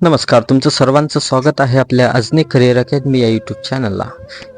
नमस्कार तुमचं सर्वांचं स्वागत आहे आपल्या अजनी करिअर अकॅडमी या यूट्यूब चॅनलला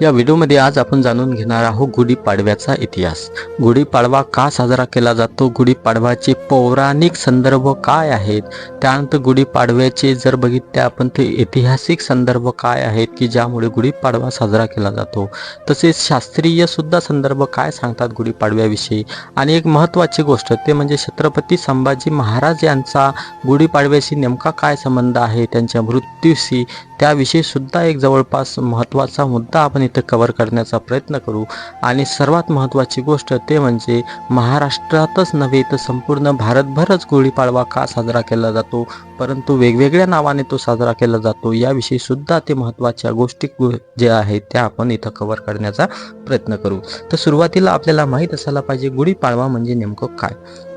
या व्हिडिओमध्ये आज आपण जाणून घेणार आहोत गुढीपाडव्याचा इतिहास. गुढीपाडवा का साजरा केला जातो? गुढीपाडव्याचे पौराणिक संदर्भ काय आहेत? त्यानंतर गुढीपाडव्याचे जर बघितले आपण ते ऐतिहासिक संदर्भ काय आहेत की ज्यामुळे गुढीपाडवा साजरा केला जातो? तसेच शास्त्रीय सुद्धा संदर्भ काय सांगतात गुढीपाडव्याविषयी आणि एक महत्त्वाची गोष्ट ते म्हणजे छत्रपती संभाजी महाराज यांचा गुढीपाडव्याशी नेमका काय संबंध आहे त्यांच्या मृत्यूशी. त्याविषयी सुद्धा एक जवळपास महत्त्वाचा मुद्दा आपण इथं कव्हर करण्याचा प्रयत्न करू. आणि सर्वात महत्त्वाची गोष्ट ते म्हणजे महाराष्ट्रातच नव्हे तर संपूर्ण भारतभरच गुढीपाडवा का साजरा केला जातो? परंतु वेगवेगळ्या नावाने तो साजरा केला जातो. याविषयी सुद्धा ते महत्त्वाच्या गोष्टी जे ज्या आहेत त्या आपण इथं कव्हर करण्याचा प्रयत्न करू. तर सुरुवातीला आपल्याला माहीत असायला पाहिजे गुढीपाडवा म्हणजे नेमकं काय?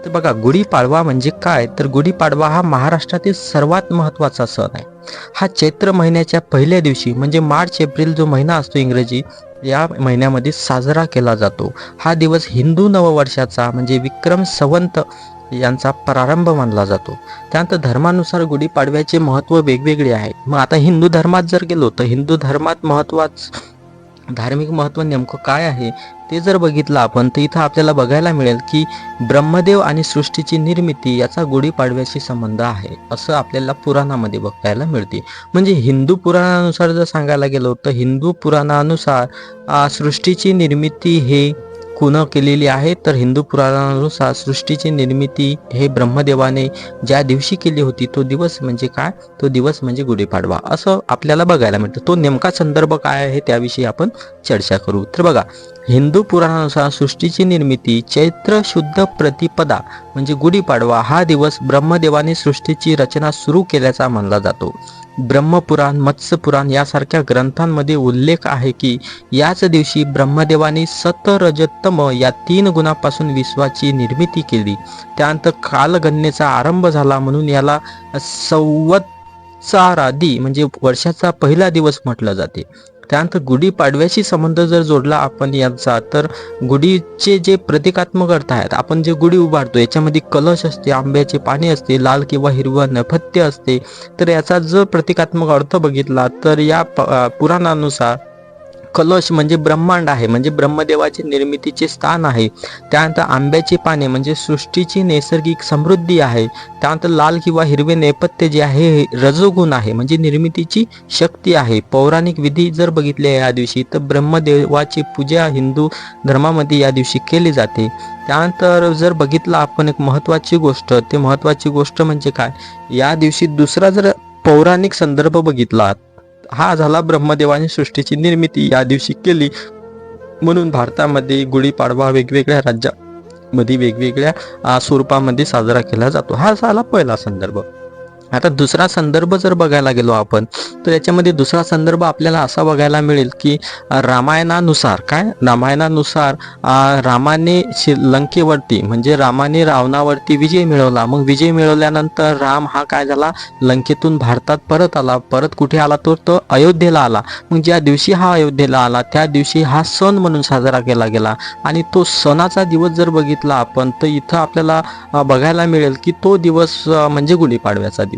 तर बघा गुढीपाडवा म्हणजे काय? तर गुढीपाडवा हा महाराष्ट्रातील सर्वात महत्त्वाचा सण आहे. हा चैत्र महिन्याच्या पहिल्या दिवशी म्हणजे मार्च एप्रिल जो महिना असतो इंग्रजी या महिन्यामध्ये साजरा केला जातो. हा दिवस हिंदू नववर्षाचा म्हणजे विक्रम संवंत यांचा प्रारंभ मानला जातो. त्यानंतर धर्मानुसार गुढीपाडव्याचे महत्त्व वेगवेगळे आहे. मग आता हिंदू धर्मात जर गेलो तर हिंदू धर्मात महत्त्वाच धार्मिक महत्त्व नेमकं काय आहे? ते जर बघितलं आपण तर इथं आपल्याला बघायला मिळेल की ब्रह्मदेव आणि सृष्टीची निर्मिती याचा गुढीपाडव्याशी संबंध आहे असं आपल्याला पुराणामध्ये बघायला मिळते. म्हणजे हिंदू पुराणानुसार जर सांगायला गेलो तर हिंदू पुराणानुसार सृष्टीची निर्मिती हे कुण केलेली आहे तर हिंदू पुराणानुसार सृष्टीची निर्मिती हे ब्रह्मदेवाने ज्या दिवशी केली होती तो दिवस म्हणजे काय? तो दिवस म्हणजे गुढीपाडवा असं आपल्याला बघायला मिळतं. तो नेमका संदर्भ काय आहे त्याविषयी आपण चर्चा करू. तर बघा हिंदू पुराणानुसार सृष्टीची निर्मिती चैत्र शुद्ध प्रतिपदा म्हणजे गुढीपाडवा हा दिवस ब्रह्मदेवाने सृष्टीची रचना सुरू केल्याचा मानला जातो. ब्रह्मपुराण मत्स्यपुराण यासारख्या ग्रंथांमध्ये उल्लेख आहे की याच दिवशी ब्रह्मदेवाने सतरजतम या तीन गुणापासून विश्वाची निर्मिती केली. त्यानंतर कालगणनेचा आरंभ झाला म्हणून याला संवत्सारादी म्हणजे वर्षाचा पहिला दिवस म्हटलं जाते. त्यानंतर गुढीपाडव्याशी संबंध जर जोडला आपण यांचा तर गुढीचे जे प्रतिकात्मक अर्थ आहेत आपण जे गुढी उभारतो याच्यामध्ये कलश असते आंब्याचे पाणी असते लाल किंवा हिरवं नैपथ्य असते तर याचा जर प्रतिकात्मक अर्थ बघितला तर या प- पुराणानुसार कलश म्हणजे ब्रह्मांड आहे म्हणजे ब्रह्मदेवाचे निर्मितीचे स्थान आहे. त्यानंतर आंब्याची पाने म्हणजे सृष्टीची नैसर्गिक समृद्धी आहे. त्यानंतर लाल किंवा हिरवे नेपथ्य जे आहे हे रजोगुण आहे म्हणजे निर्मितीची शक्ती आहे. पौराणिक विधी जर बघितले या दिवशी तर ब्रह्मदेवाची पूजा हिंदू धर्मामध्ये या दिवशी केली जाते. त्यानंतर जर बघितलं आपण एक महत्त्वाची गोष्ट ते महत्त्वाची गोष्ट म्हणजे काय? या दिवशी दुसरा जर पौराणिक संदर्भ बघितला हा झाला ब्रह्मदेवाने सृष्टीची निर्मिती या दिवशी केली. म्हणून भारतामध्ये गुढीपाडवा वेगवेगळ्या राज्यामध्ये वेगवेगळ्या स्वरूपामध्ये साजरा केला जातो. हा झाला पहिला संदर्भ. आता दुसरा संदर्भ जर बघायला गेलो आपण तर याच्यामध्ये दुसरा संदर्भ आपल्याला असा बघायला मिळेल की रामायणानुसार काय? रामायणानुसार रामाने लंकेवरती म्हणजे रामाने रावणावरती विजय मिळवला. मग विजय मिळवल्यानंतर राम हा काय झाला? लंकेतून भारतात परत आला. परत कुठे आला? तो तो अयोध्येला आला. मग ज्या दिवशी हा अयोध्येला आला त्या दिवशी हा सण म्हणून साजरा केला गेला. आणि तो सणाचा दिवस जर बघितला आपण तर इथं आपल्याला बघायला मिळेल की तो दिवस म्हणजे गुढीपाडव्याचा दिवस.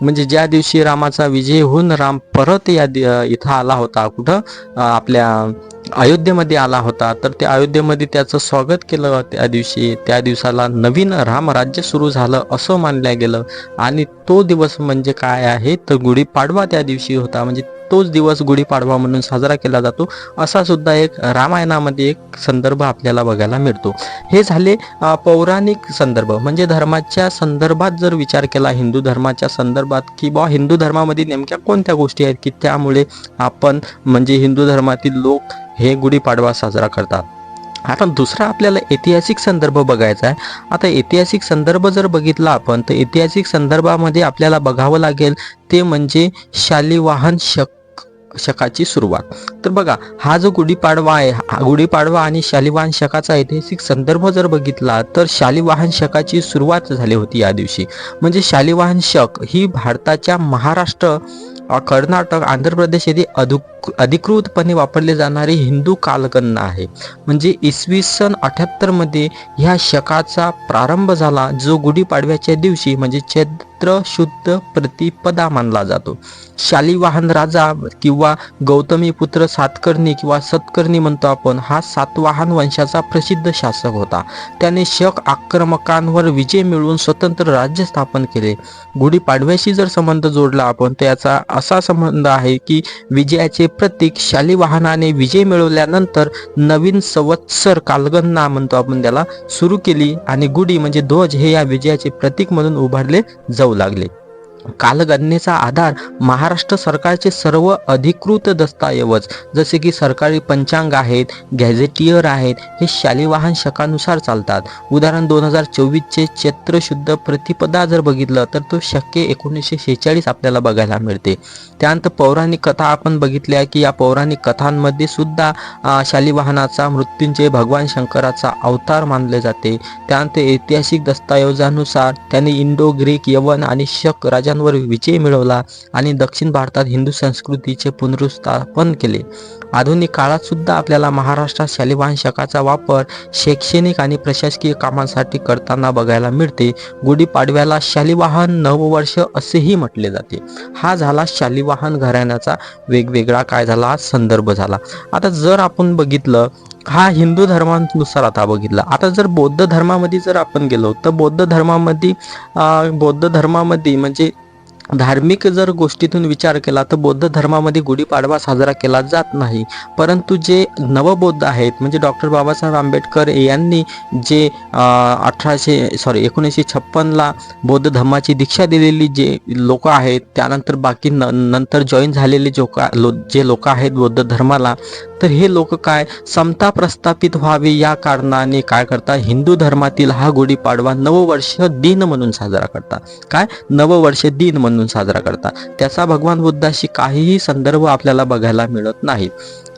म्हणजे ज्या दिवशी रामाचा विजय होऊन राम परत या इथं आला होता कुठं? आपल्या अयोध्येमध्ये आला होता तर त्या अयोध्येमध्ये त्याचं स्वागत केलं त्या दिवशी. त्या दिवसाला नवीन रामराज्य सुरू झालं असं मानलं गेलं. आणि तो दिवस म्हणजे काय आहे? तर गुढीपाडवा त्या दिवशी होता. म्हणजे तोच दिवस गुढीपाडवा म्हणून साजरा केला जातो. असा सुद्धा एक रामायणामध्ये एक संदर्भ आपल्याला बघायला मिळतो. हे झाले पौराणिक संदर्भ. म्हणजे धर्माच्या संदर्भात जर विचार केला हिंदू धर्माच्या संदर्भात की बा हिंदू धर्मामध्ये नेमक्या कोणत्या गोष्टी आहेत की त्यामुळे आपण म्हणजे हिंदू धर्मातील लोक हे गुढीपाडवा साजरा करतात? आता दुसरा आपल्याला ऐतिहासिक संदर्भ बघायचा आहे. आता ऐतिहासिक संदर्भ जर बघितला आपण तर ऐतिहासिक संदर्भामध्ये आपल्याला बघावं लागेल ते म्हणजे शालिवाहन शक शकाची सुरुवात. तर बघा हा जो गुढीपाडवा आहे हा गुढीपाडवा आणि शालिवाहन शकाचा ऐतिहासिक संदर्भ जर बघितला तर शालिवाहन शकाची सुरुवात झाली होती या दिवशी. म्हणजे शालिवाहन शक ही भारताच्या महाराष्ट्र कर्नाटक आंध्र प्रदेश येथे अधिक अधिकृतपणे वापरले जाणारी हिंदू कालगणना आहे. म्हणजे इसवी सन अठ्याहत्तरमध्ये ह्या शकाचा प्रारंभ झाला जो गुढीपाडव्याच्या दिवशी म्हणजे चैत पवित्र शुद्ध प्रतिपदा मानला जातो. शालिवाहन राजा किंवा गौतमी पुत्र सातकर्णी किंवा सत्कर्णी म्हणतो आपण हा सातवाहन वंशाचा प्रसिद्ध शासक होता. त्याने शक आक्रमकांवर विजय मिळवून स्वतंत्र राज्य स्थापन केले. गुढीपाडव्याशी जर संबंध जोडला आपण तर याचा असा संबंध आहे की विजयाचे प्रतीक शालिवाहनाने विजय मिळवल्यानंतर नवीन संवत्सर कालगणना म्हणतो आपण त्याला सुरू केली आणि गुढी म्हणजे ध्वज हे या विजयाचे प्रतीक म्हणून उभारले जाऊ जाऊ लागले. कालगणनेचा आधार महाराष्ट्र सरकारचे सर्व अधिकृत दस्तऐवज जसे की सरकारी पंचांग आहेत गॅझेटियर आहेत हे शालिवाहन शकानुसार चालतात. उदाहरण दोन हजार चोवीसचे चैत्र शुद्ध प्रतिपदा जर बघितलं तर तो शक्य एकोणीसशे शेहेचाळीस आपल्याला बघायला मिळते. त्यानंतर पौराणिक कथा आपण बघितल्या की या पौराणिक कथांमध्ये सुद्धा शालिवाहनाचा मृत्यूंजय भगवान शंकराचा अवतार मानले जाते. त्यानंतर ऐतिहासिक दस्तऐवजानुसार त्याने इंडो ग्रीक यवन आणि शक राजांवर विजय मिळवला आणि दक्षिण भारतात हिंदू संस्कृतीचे पुनरुस्थापन केले. आधुनिक काळात सुद्धा आपल्याला महाराष्ट्रात शालिवाहन शकाचा वापर शैक्षणिक आणि प्रशासकीय कामांसाठी करताना बघायला मिळते. गुढीपाडव्याला शालिवाहन नववर्ष असेही म्हटले जाते. हा झाला शालिवाहन घराण्याचा वेगवेगळा काय झाला? संदर्भ झाला. आता जर आपण बघितलं हा हिंदू धर्मानुसार आता बघितला. आता जर बौद्ध धर्मामध्ये जर आपण गेलो तर बौद्ध धर्मामध्ये बौद्ध धर्मामध्ये म्हणजे धार्मिक जर गोष्टीतून विचार केला तर बौद्ध धर्मामध्ये गुढीपाडवा साजरा केला जात नाही. परंतु जे नवबौद्ध आहेत म्हणजे डॉक्टर बाबासाहेब आंबेडकर यांनी जे अठराशे सॉरी एकोणीसशे छप्पनला बौद्ध धर्माची दीक्षा दिलेली जे लोक आहेत त्यानंतर बाकी न नंतर जॉईन झालेले जो का लो जे लोक आहेत बौद्ध धर्माला तर हे लोक काय समता प्रस्थापित व्हावी या कारणाने काय करतात? हिंदू धर्मातील हा गुढीपाडवा नववर्ष दिन म्हणून साजरा करतात. काय? नववर्ष दिन म्हणून. साजरा करतात. त्याचा भगवान बुद्धाशी काहीही संदर्भ आपल्याला बघायला मिळत नाही.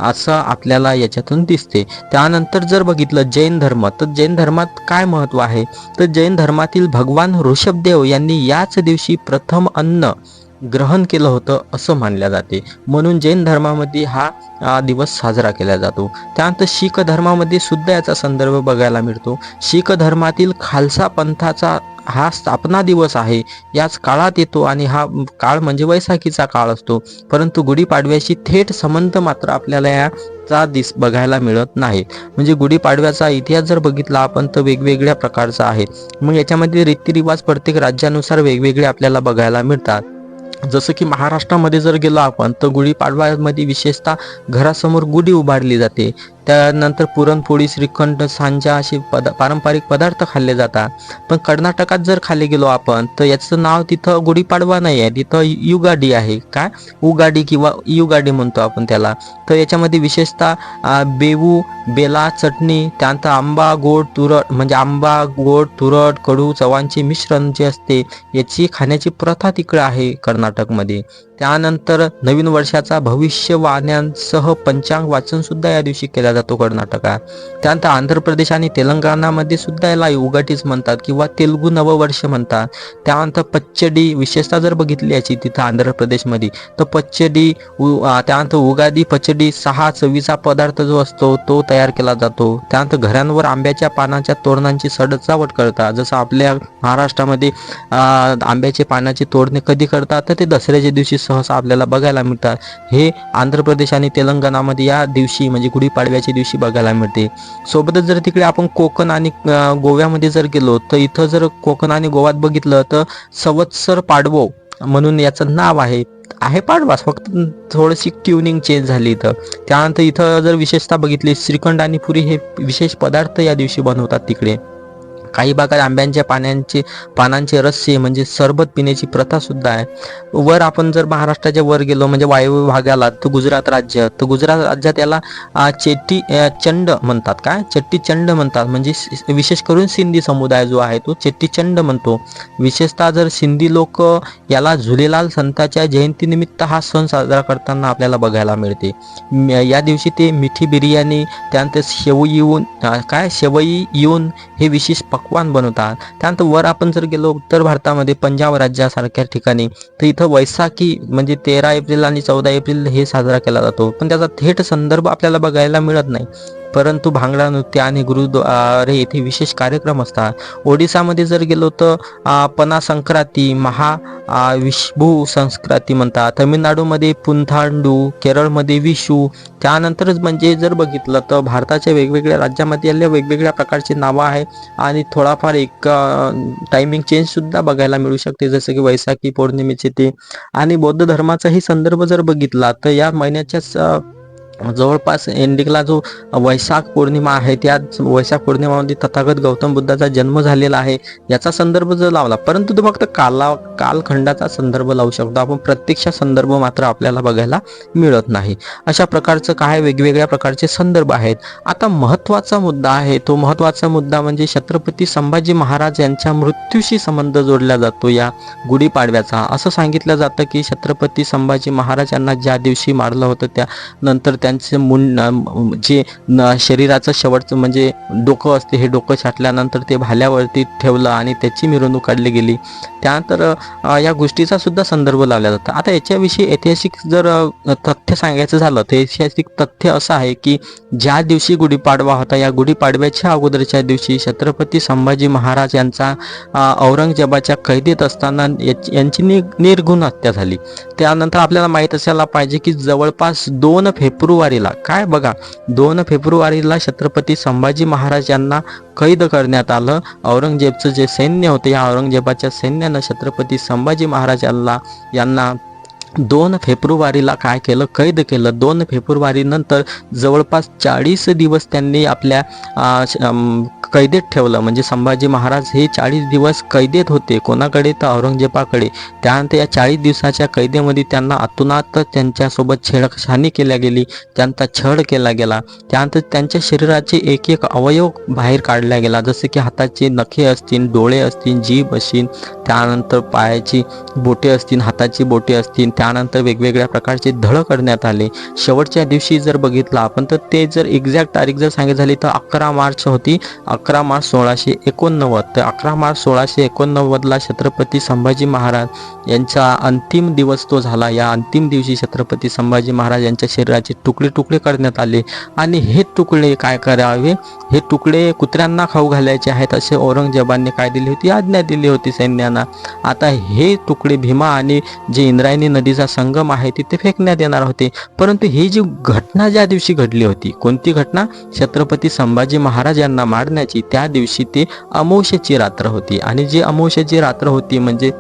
असं आपल्याला याच्यातून दिसते. त्यानंतर जर बघितलं जैन धर्म तर जैन धर्मात काय महत्त्व आहे? तर जैन धर्मातील भगवान ऋषभदेव यांनी याच दिवशी प्रथम अन्न ग्रहण केलं होतं असं मानल्या जाते. म्हणून जैन धर्मामध्ये हा दिवस साजरा केला जातो. त्यानंतर शीख धर्मामध्ये सुद्धा याचा संदर्भ बघायला मिळतो. शीख धर्मातील खालसा पंथाचा हा स्थापना दिवस आहे. याच काळात येतो आणि हा काळ म्हणजे वैसाखीचा काळ असतो. परंतु गुढीपाडव्याशी थेट संबंध मात्र आपल्याला याचा दिस बघायला मिळत नाही. म्हणजे गुढीपाडव्याचा इतिहास जर बघितला आपण तर वेगवेगळ्या प्रकारचा आहे. मग याच्यामध्ये रीतिरिवाज प्रत्येक राज्यानुसार वेगवेगळे आपल्याला बघायला मिळतात. जसं की महाराष्ट्रामध्ये जर गेलो आपण तर गुढीपाडव्यामध्ये विशेषतः घरासमोर गुढी उभारली जाते. त्यानंतर पुरणपोळी श्रीखंड सांजा असे पद पारंपरिक पदार्थ खाल्ले जातात. पण कर्नाटकात जर खाल्ले गेलो आपण तर याचं नाव तिथं गुढीपाडवा नाही आहे तिथं युगाडी आहे. काय? उगाडी किंवा युगाडी म्हणतो आपण त्याला. तर याच्यामध्ये विशेषतः बेवू बेला चटणी त्यानंतर आंबा गोड तुरट म्हणजे आंबा गोड तुरट कडू चवांचे मिश्रण जे असते याची खाण्याची प्रथा तिकडे आहे कर्नाटकमध्ये. त्यानंतर नवीन वर्षाचा भविष्यवाण्यांसह पंचांग वाचन सुद्धा या दिवशी केला जातो कर्नाटकात त्यानंतर आंध्र प्रदेश आणि तेलंगणामध्ये सुद्धा याला उगाटीच म्हणतात किंवा तेलुगू नववर्ष म्हणतात. त्यानंतर पच्चडी विशेषतः जर बघितली याची तिथं आंध्र प्रदेशमध्ये तर पच्चडी त्यानंतर उगादी पचडी सहा चवीचा पदार्थ जो असतो तो तयार केला जातो. त्यानंतर घरांवर आंब्याच्या पानाच्या तोरणांची सडचावट करतात. जसं आपल्या महाराष्ट्रामध्ये आंब्याचे पानाचे तोडणे कधी करतात तर ते दसऱ्याच्या दिवशी सहसा आपल्याला बघायला मिळतात. हे आंध्र प्रदेश आणि तेलंगणामध्ये या दिवशी म्हणजे गुढीपाडव्याच्या दिवशी बघायला मिळते. सोबतच जर तिकडे आपण कोकण आणि गोव्यामध्ये जर गेलो तर इथं जर कोकण आणि गोव्यात बघितलं तर संवत्सर पाडवो म्हणून याचं नाव आहे. आहे पाडवास फक्त थोडीशी ट्युनिंग चेंज झाली इथं. त्यानंतर इथं जर विशेषतः बघितली श्रीखंड आणि पुरी हे विशेष पदार्थ या दिवशी बनवतात तिकडे. काही भागात आंब्यांच्या पानांचे पानांचे रस्से म्हणजे सरबत पिण्याची प्रथा सुद्धा आहे. वर आपण जर महाराष्ट्राच्या वर गेलो म्हणजे वायव्य भागाला तर गुजरात राज्य तर गुजरात राज्यात याला चेट्टी चंड म्हणतात. काय? चट्टी चंड म्हणतात. म्हणजे विशेष करून सिंधी समुदाय जो आहे तो चेट्टी चंड म्हणतो. विशेषतः जर सिंधी लोक याला झुलेलाल संताच्या जयंतीनिमित्त हा सण साजरा करताना आपल्याला बघायला मिळते. या दिवशी ते मिठी बिर्याणी त्यानंतर शेवई येऊन काय? शेवई येऊन हे विशेष पक्वान बनवतात. त्यानंतर वर आपण जर गेलो उत्तर भारतामध्ये पंजाब राज्यासारख्या ठिकाणी तर इथं वैसाखी म्हणजे तेरा एप्रिल आणि चौदा एप्रिल हे साजरा केला जातो. पण त्याचा थेट संदर्भ आपल्याला बघायला मिळत नाही. परंतु भांगडा नृत्य आणि गुरुद्वारे येथे विशेष कार्यक्रम असतात. ओडिसामध्ये जर गेलो तर पना संक्रांती महा विषभू संस्कृती म्हणतात. तमिळनाडूमध्ये पुंथांडू केरळमध्ये विशू त्यानंतरच म्हणजे जर बघितलं तर भारताच्या वेगवेगळ्या राज्यामध्ये आल्या वेगवेगळ्या प्रकारची नावं आहे आणि थोडाफार एक टायमिंग चेंज सुद्धा बघायला मिळू शकते. जसं की वैशाखी पौर्णिमेचे ते. आणि बौद्ध धर्माचाही संदर्भ जर बघितला तर या महिन्याच्याच जवळपास एंडिंगला जो वैशाख पौर्णिमा आहे त्या वैशाख पौर्णिमामध्ये तथागत गौतम बुद्धाचा जन्म झालेला आहे याचा संदर्भ जर लावला परंतु तो फक्त काला कालखंडाचा संदर्भ लावू शकतो. आपण प्रत्यक्ष संदर्भ मात्र आपल्याला बघायला मिळत नाही. अशा प्रकारचं काय वेगवेगळ्या प्रकारचे संदर्भ आहेत? आता महत्त्वाचा मुद्दा आहे तो महत्त्वाचा मुद्दा म्हणजे छत्रपती संभाजी महाराज यांच्या मृत्यूशी संबंध जोडला जातो या गुढीपाडव्याचा. असं सांगितलं जातं की छत्रपती संभाजी महाराज यांना ज्या दिवशी मारलं होतं त्या नंतर त्यांचे मुंड जे न- शरीराचं शेवटचं म्हणजे डोकं असते हे डोकं छाटल्यानंतर ते भाल्यावरती ठेवलं आणि त्याची मिरवणूक काढली गेली. त्यानंतर या गोष्टीचा सुद्धा संदर्भ लावला जातो. आता याच्याविषयी ऐतिहासिक जर तथ्य सांगायचं झालं तर ऐतिहासिक तथ्य असं आहे की ज्या दिवशी गुढीपाडवा होता या गुढीपाडव्याच्या अगोदरच्या दिवशी छत्रपती संभाजी महाराज यांचा औरंगजेबाच्या कैदेत असताना यांची निर्गुण हत्या झाली. त्यानंतर आपल्याला माहीत असायला पाहिजे की जवळपास दोन फेब्रुवारीला. काय बघा दोन फेब्रुवारीला छत्रपती संभाजी महाराज यांना कैद करण्यात आलं. औरंगजेबचं जे सैन्य होतं या औरंगजेबाच्या सैन्यानं छत्रपती संभाजी महाराज यांना यांना दोन फेब्रुवारीला काय केलं कैद केलं. दोन फेब्रुवारीनंतर जवळपास चाळीस दिवस त्यांनी आपल्या श- कैदेत ठेवलं. म्हणजे संभाजी महाराज हे चाळीस दिवस कैदेत होते. कोणाकडे? तर औरंगजेबाकडे. त्यानंतर या चाळीस दिवसाच्या कैदेमध्ये त्यांना अतुनात त्यांच्यासोबत छेडछाणी केल्या गेली. त्यांचा छळ केला गेला. त्यानंतर त्यांच्या शरीराचे एक एक अवयव बाहेर काढला गेला. जसे की हाताचे नखे असतील डोळे असतील जीभ असतील त्यानंतर पायाची बोटे असतील हाताची बोटे असतील त्यानंतर वेगवेगळ्या प्रकारचे धड करण्यात आले. शेवटच्या दिवशी जर बघितलं आपण तर ते जर एक्झॅक्ट तारीख जर सांगितली झाली तर अकरा मार्च होती. अकरा मार्च सोळाशे एकोणनव्वद. तर अकरा मार्च सोळाशे एकोणनव्वदला छत्रपती संभाजी महाराज यांचा अंतिम दिवस तो झाला. या अंतिम दिवशी छत्रपती संभाजी महाराज यांच्या शरीराचे तुकडे तुकडे करण्यात आले. आणि हे तुकडे काय करावे? हे तुकडे कुत्र्यांना खाऊ घालायचे आहेत असे औरंगजेबाने काय दिली होती? आज्ञा दिली होती सैन्यांना. आता हे तुकडे भीमा आणि जे इंद्रायणी नदी नदीचा संगम आहे तिथे फेकण्यात येणार होते. परंतु ही जी घटना ज्या दिवशी घडली होती कोणती घटना? छत्रपती संभाजी महाराज यांना मारण्याची. त्या दिवशी ती अमावस्येची रात्र होती. आणि जी अमावस्येची रात्र होती म्हणजे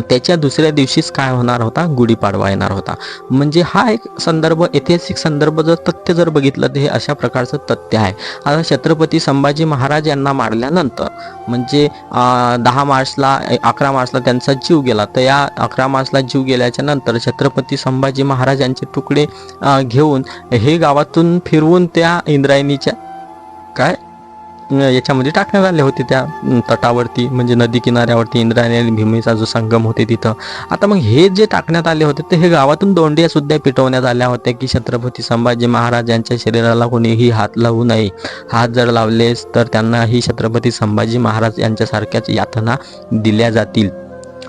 त्याच्या दुसऱ्या दिवशीच काय होणार होता? गुढीपाडवा येणार होता. म्हणजे हा एक संदर्भ ऐतिहासिक संदर्भ जर तथ्य जर बघितलं तर हे अशा प्रकारचं तथ्य आहे. आता छत्रपती संभाजी महाराज यांना मारल्यानंतर म्हणजे दहा मार्चला अकरा मार्चला त्यांचा जीव गेला. तर या अकरा मार्चला जीव गेल्याच्यानंतर छत्रपती संभाजी महाराज यांचे तुकडे घेऊन हे गावातून फिरवून त्या इंद्रायणीच्या काय? याच्यामध्ये टाकण्यात आले होते त्या तटावरती म्हणजे नदी किनाऱ्यावरती इंद्रायणी आणि भीमेचा जो संगम होते तिथं. आता मग हे जे टाकण्यात आले होते ते हे गावातून दोंडिया सुद्धा पिटवण्यात आल्या होत्या की छत्रपती संभाजी महाराज यांच्या शरीराला कोणीही हात लावू नये हात जर लावलेस तर त्यांनाही छत्रपती संभाजी महाराज यांच्यासारख्याच यातना दिल्या जातील.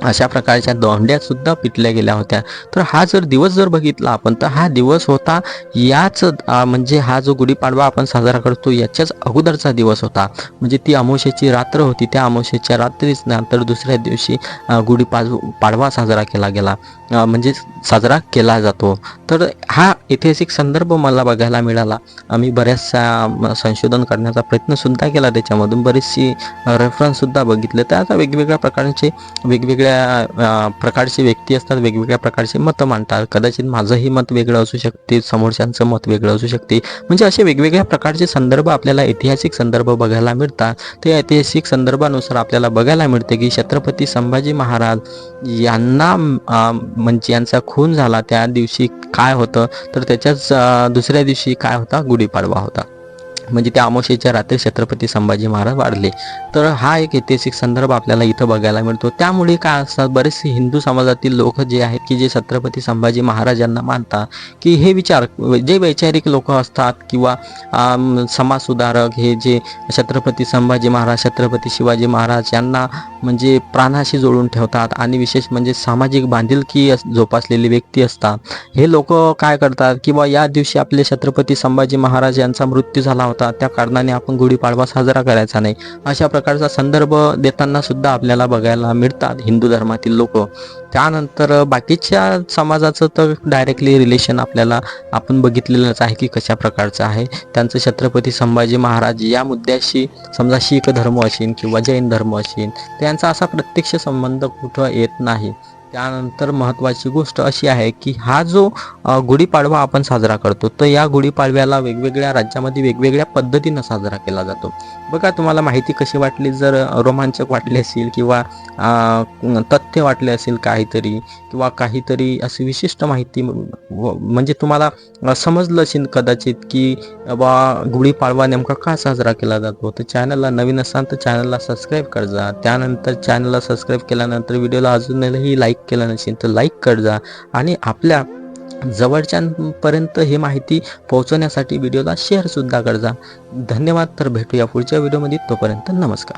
अशा प्रकारच्या दोंड्यासुद्धा पिटल्या गेल्या होत्या. तर हा जर दिवस जर बघितला आपण तर हा दिवस होता याच म्हणजे हा जो गुढीपाडवा आपण साजरा करतो याच्याच अगोदरचा दिवस होता. म्हणजे ती अमावस्येची रात्र होती. त्या अमावस्येच्या रात्रीच नंतर दुसऱ्या दिवशी गुढीपाडवा गुढीपाड पाडवा साजरा केला गेला. म्हणजे साजरा केला जातो. तर हा ऐतिहासिक संदर्भ मला बघायला मिळाला. आम्ही बऱ्याचशा संशोधन करण्याचा प्रयत्नसुद्धा केला त्याच्यामधून. बरीचशी रेफरन्ससुद्धा बघितले. तर आता वेगवेगळ्या प्रकारचे वेगवेगळ्या प्रकारचे व्यक्ती असतात वेगवेगळ्या प्रकारचे मतं मांडतात. कदाचित माझंही मत वेगळं असू शकते समोरच्यांचं मत वेगळं असू शकते. म्हणजे असे वेगवेगळ्या प्रकारचे संदर्भ आपल्याला ऐतिहासिक संदर्भ बघायला मिळतात. ते ऐतिहासिक संदर्भानुसार आपल्याला बघायला मिळते की छत्रपती संभाजी महाराज यांना म्हणजे यांचा खून झाला त्या दिवशी काय होतं? तर त्याच्याच दुसऱ्या दिवशी काय होता? गुढीपाडवा होता. म्हणजे त्या अमावस्येच्या रात्री छत्रपती संभाजी महाराज वाढले. तर हा एक ऐतिहासिक संदर्भ आपल्याला इथं बघायला मिळतो. त्यामुळे काय असतात बरेचसे हिंदू समाजातील लोक जे आहेत की जे छत्रपती संभाजी महाराजांना मानतात की हे विचार जे वैचारिक लोक असतात किंवा समाजसुधारक हे जे छत्रपती संभाजी महाराज छत्रपती शिवाजी महाराज यांना म्हणजे प्राणाशी जोडून ठेवतात आणि विशेष म्हणजे सामाजिक बांधिलकी अस- जोपासलेली व्यक्ती असतात. हे लोक काय करतात किंवा या दिवशी आपले छत्रपती संभाजी महाराज यांचा मृत्यू झाला होता. होता त्या कारणाने आपण गुढीपाडवा साजरा करायचा नाही. अशा प्रकारचा संदर्भ देताना सुद्धा आपल्याला बघायला मिळतात हिंदू धर्मातील लोक. त्यानंतर बाकीच्या समाजाचं तर डायरेक्टली रिलेशन आपल्याला आपण बघितलेलंच आहे की कशा प्रकारचं आहे. त्यांचं छत्रपती संभाजी महाराज या मुद्द्याशी समजा शीख धर्म असेल किंवा जैन धर्म असेल त्यांचा असा प्रत्यक्ष संबंध कुठं येत नाही. त्यानंतर महत्त्वाची गोष्ट अशी आहे की हा जो गुढीपाडवा आपण साजरा करतो तर या गुढीपाडव्याला वेगवेगळ्या राज्यामध्ये वेगवेगळ्या पद्धतीनं साजरा केला जातो. बघा तुम्हाला माहिती कशी वाटली? जर रोमांचक वाटली असेल किंवा तथ्य वाटले असेल काहीतरी किंवा काहीतरी अशी विशिष्ट माहिती व- म्हणजे तुम्हाला समजलं असेल कदाचित की बा गुढीपाडवा नेमका का साजरा केला जातो? तर चॅनलला नवीन असाल तर चॅनलला सबस्क्राईब कर जा त्यानंतर चॅनलला सबस्क्राईब केल्यानंतर व्हिडिओला अजूनही लाईक केलं नसेल तर लाईक कर जा. आणि आपल्या जवळच्यांपर्यंत हे माहिती पोहोचवण्यासाठी व्हिडिओला शेअरसुद्धा कर जा. धन्यवाद. तर भेटूया पुढच्या व्हिडिओमध्ये तोपर्यंत नमस्कार.